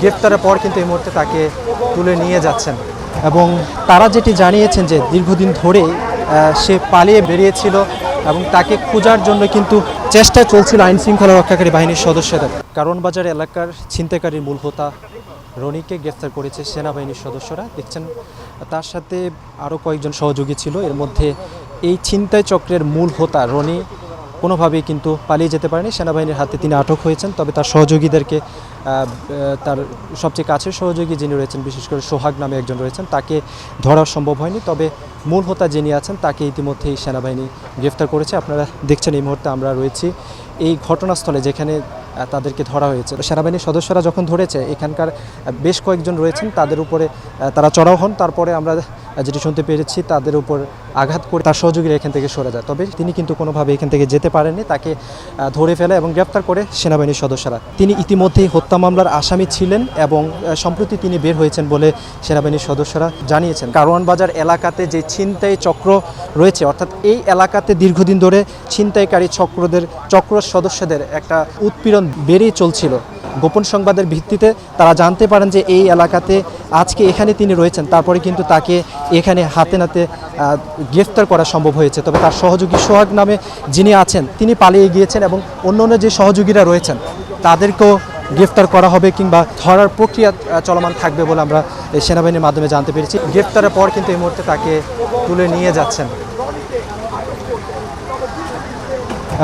গ্রেপ্তারের পর কিন্তু এই মুহূর্তে তাকে তুলে নিয়ে যাচ্ছেন। এবং তারা যেটি জানিয়েছেন যে দীর্ঘদিন ধরে সে পালিয়ে বেরিয়েছিল এবং তাকে খোঁজার জন্য কিন্তু চেষ্টা চলছিল আইন শৃঙ্খলা রক্ষাকারী বাহিনীর সদস্যদের। কারণ বাজার এলাকার ছিনতাইকারীর মূল হোতা রনিকে গ্রেফতার করেছে সেনাবাহিনীর সদস্যরা। দেখছেন, তার সাথে আরও কয়েকজন সহযোগী ছিল। এর মধ্যে এই ছিনতাই চক্রের মূল হোতা রনি কোনোভাবেই কিন্তু পালিয়ে যেতে পারেনি। সেনাবাহিনীর হাতে তিনি আটক হয়েছেন, তবে তার সহযোগীদেরকে তার সবচেয়ে কাছের সহযোগী যিনি রয়েছেন, বিশেষ করে সোহাগ নামে একজন রয়েছেন, তাকে ধরা সম্ভব হয়নি। তবে মূল হোতা যিনি আছেন, তাকে ইতিমধ্যেই সেনাবাহিনী গ্রেফতার করেছে। আপনারা দেখছেন এই মুহূর্তে আমরা রয়েছি এই ঘটনাস্থলে যেখানে তাদেরকে ধরা হয়েছে। সেনাবাহিনীর সদস্যরা যখন ধরেছে, এখানকার বেশ কয়েকজন রয়েছেন, তাদের উপরে তারা চড়াও হন। তারপরে আমরা যেটি শুনতে পেরেছি, তাদের উপর আঘাত করে তার সহযোগীরা এখান থেকে সরে যায়। তবে তিনি কিন্তু কোনোভাবে এখান থেকে যেতে পারেননি, তাকে ধরে ফেলে এবং গ্রেপ্তার করে সেনাবাহিনীর সদস্যরা। তিনি ইতিমধ্যেই হত্যা মামলার আসামি ছিলেন এবং সম্প্রতি তিনি বের হয়েছেন বলে সেনাবাহিনীর সদস্যরা জানিয়েছেন। কারওয়ান বাজার এলাকাতে যে ছিনতাই চক্র রয়েছে, অর্থাৎ এই এলাকাতে দীর্ঘদিন ধরে ছিনতাইকারী চক্রদের, চক্র সদস্যদের একটা উৎপীড়ন বেড়েই চলছিল। গোপন সংবাদের ভিত্তিতে তারা জানতে পারেন যে এই এলাকাতে আজকে এখানে তিনি রয়েছেন। তারপরে কিন্তু তাকে এখানে হাতে নাতে গ্রেফতার করা সম্ভব হয়েছে। তবে তার সহযোগী সোহাগ নামে যিনি আছেন, তিনি পালিয়ে গিয়েছেন এবং অন্য অন্য যে সহযোগীরা রয়েছেন, তাদেরকেও গ্রেফতার করা হবে কিংবা ধরার প্রক্রিয়া চলমান থাকবে বলে আমরা সেনাবাহিনীর মাধ্যমে জানতে পেরেছি। গ্রেফতারের পর কিন্তু এই মুহূর্তে তাকে তুলে নিয়ে যাচ্ছেন।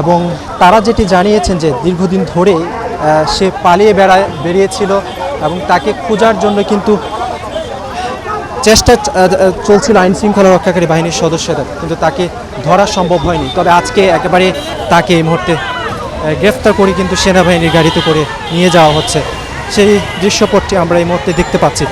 এবং তারা যেটি জানিয়েছেন যে দীর্ঘদিন ধরে সে পালিয়ে বেড়ায়, বেরিয়েছিল এবং তাকে খোঁজার জন্য কিন্তু চেষ্টা চলছিল আইন শৃঙ্খলা রক্ষাকারী বাহিনীর সদস্যদের। কিন্তু তাকে ধরা সম্ভব হয়নি। তবে আজকে একেবারে তাকে এই মুহূর্তে গ্রেফতার করে কিন্তু সেনাবাহিনীর গাড়িতে করে নিয়ে যাওয়া হচ্ছে। সেই দৃশ্যপটটি আমরা এই মুহূর্তে দেখতে পাচ্ছি।